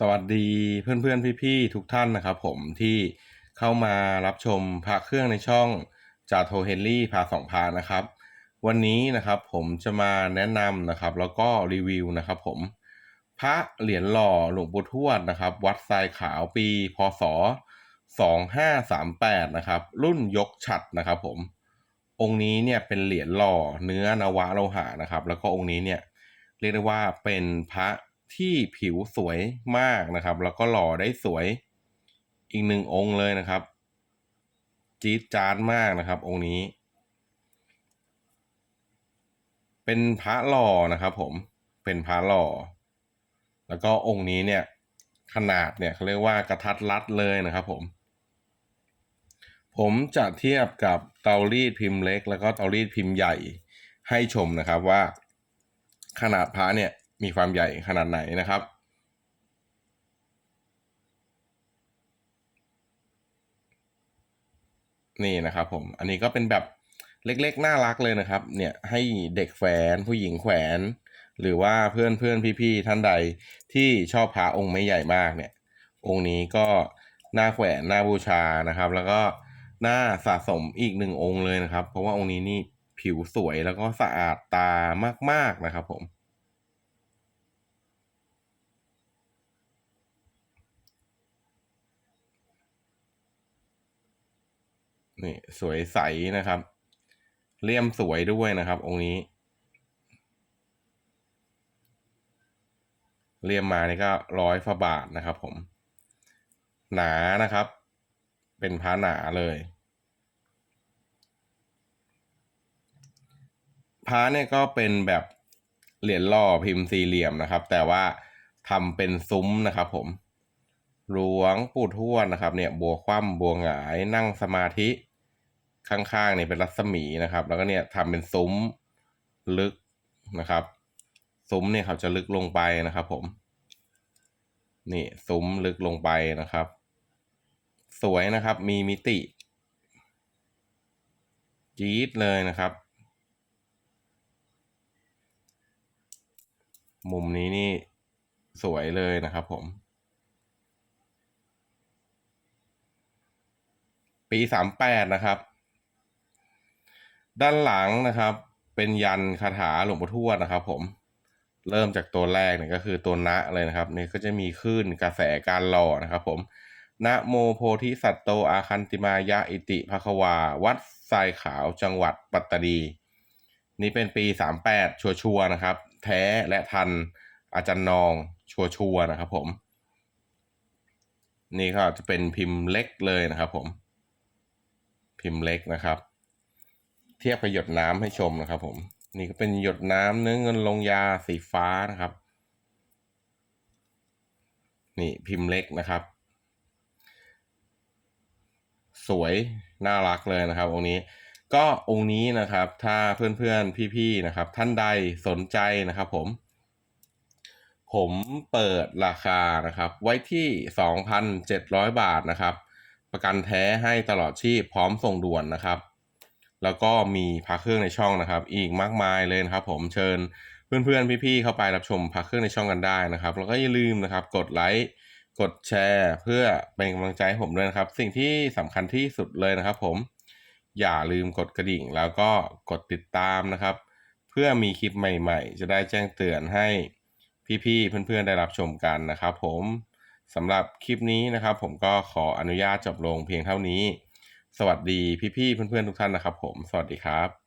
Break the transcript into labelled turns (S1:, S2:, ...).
S1: สวัสดีเพื่อนๆ พี่ๆ ทุกท่านนะครับผมที่เข้ามารับชมพระเครื่องในช่องจาโทเฮนรี่พาสองพานะครับ วันนี้นะครับผมจะมาแนะนำนะครับ แล้วก็รีวิวนะครับผมพระเหรียญหล่อหลวงปู่ทวดนะครับ วัดทรายขาวปีพศ 2538 นะครับ รุ่นยกฉัดนะครับผมองค์นี้เนี่ยเป็นเหรียญหล่อเนื้อนวะโลหะนะครับ แล้วก็องค์นี้เนี่ยเรียกได้ว่าเป็นพระ ที่ผิวสวยมากนะครับ แล้วก็หล่อได้สวยอีกหนึ่งองค์เลยนะครับ จี๊ดจ๊าดมากนะครับ องค์นี้ เป็นพระหล่อนะครับ ผมเป็นพระหล่อ แล้วก็องค์นี้เนี่ย ขนาดเนี่ยเขาเรียกว่ากระทัดรัดเลยนะครับผมผมจะเทียบกับเตารีดพิมพ์เล็ก แล้วก็เตารีดพิมพ์ใหญ่ให้ชมนะครับว่าขนาดพระเนี่ย มีความใหญ่ขนาดไหนนะครับ นี่นะครับผม อันนี้ก็เป็นแบบเล็กๆ น่ารักเลยนะครับ เนี่ยให้เด็กแขวนผู้หญิงแขวน หรือว่าเพื่อนเพื่อนพี่ๆท่านใดที่ชอบพระองค์ไม่ใหญ่มากเนี่ย องค์นี้ก็น่าแขวนน่าบูชานะครับ แล้วก็น่าสะสมอีกหนึ่งองค์เลยนะครับ เพราะว่าองค์นี้นี่ผิวสวยแล้วก็สะอาดตามากๆนะครับผม นี่สวยใสนะครับ เลี่ยมสวยด้วยนะครับ องค์นี้ เลี่ยมมานี่ก็ร้อยฝาบาทนะครับผม หนานะครับ เป็นพระหนาเลยพระเนี่ยก็เป็นแบบเหรียญหล่อพิมพ์สี่เหลี่ยมนะครับ แต่ว่าทำเป็นซุ้มนะครับ ผมหลวงปู่ทวดนะครับ เนี่ย บัวคว่ำบัวหงายนั่งสมาธิ ข้างๆเนี่ยเป็นรัศมีนะครับ แล้วก็เนี่ยทำเป็นซุ้มลึกนะครับซุ้มเนี่ยครับจะลึกลงไปนะครับผม นี่ซุ้มลึกลงไปนะครับ สวยนะครับมีมิติจี๊ดเลยนะครับ มุมนี้นี่สวยเลยนะครับผม ปีสามแปดนะครับ ด้านหลังนะครับ เป็นยันคาถาหลวงปู่ทวดนะครับ ผมเริ่มจากตัวแรกเนี่ยก็คือตัวนะเลยนะครับนี่ก็จะมีคลื่นกระแสการหล่อนะครับ ผมนะโมโพธิสัตโตอาคันติมายะอิติภควา วัดทรายขาวจังหวัดปัตตานี นี่เป็นปีสามแปดชัวนะครับ แท้และทันอาจารย์นองชัวร์ๆนะครับ ผม นี่ก็จะเป็นพิมพ์เล็กเลยนะครับ ผม พิมพ์เล็กนะครับ เทียบกับหยดน้ำให้ชมนะครับ ผม นี่ก็เป็นหยดน้ำเนื้อเงินลงยาสีฟ้านะครับ นี่พิมพ์เล็กนะครับ สวยน่ารักเลยนะครับ องค์นี้ ก็องค์นี้นะครับ ถ้าเพื่อนๆพี่ๆนะครับ ท่านใดสนใจนะครับ ผมผมเปิดราคานะครับ ไว้ที่ 2,700 บาทนะครับ ประกันแท้ให้ตลอดชีพพร้อมส่งด่วนนะครับ แล้วก็มีพาเครื่องในช่องนะครับ อีกมากมายเลยนะครับ ผมเชิญเพื่อนๆพี่ๆเข้าไปรับชมพาเครื่องในช่องกันได้นะครับ แล้วก็อย่าลืมนะครับ กดไลค์กดแชร์ เพื่อเป็นกำลังใจให้ผมด้วยนะครับ สิ่งที่สำคัญที่สุดเลยนะครับ ผมอย่าลืมกดกระดิ่ง แล้วก็กดติดตามนะครับ เพื่อมีคลิปใหม่ๆ จะได้แจ้งเตือนให้พี่ๆเพื่อนๆได้รับชมกันนะครับ ผมสำหรับคลิปนี้นะครับ ผมก็ขออนุญาตจบลงเพียงเท่านี้ สวัสดีพี่ๆเพื่อนๆทุกท่านนะครับผม สวัสดีครับ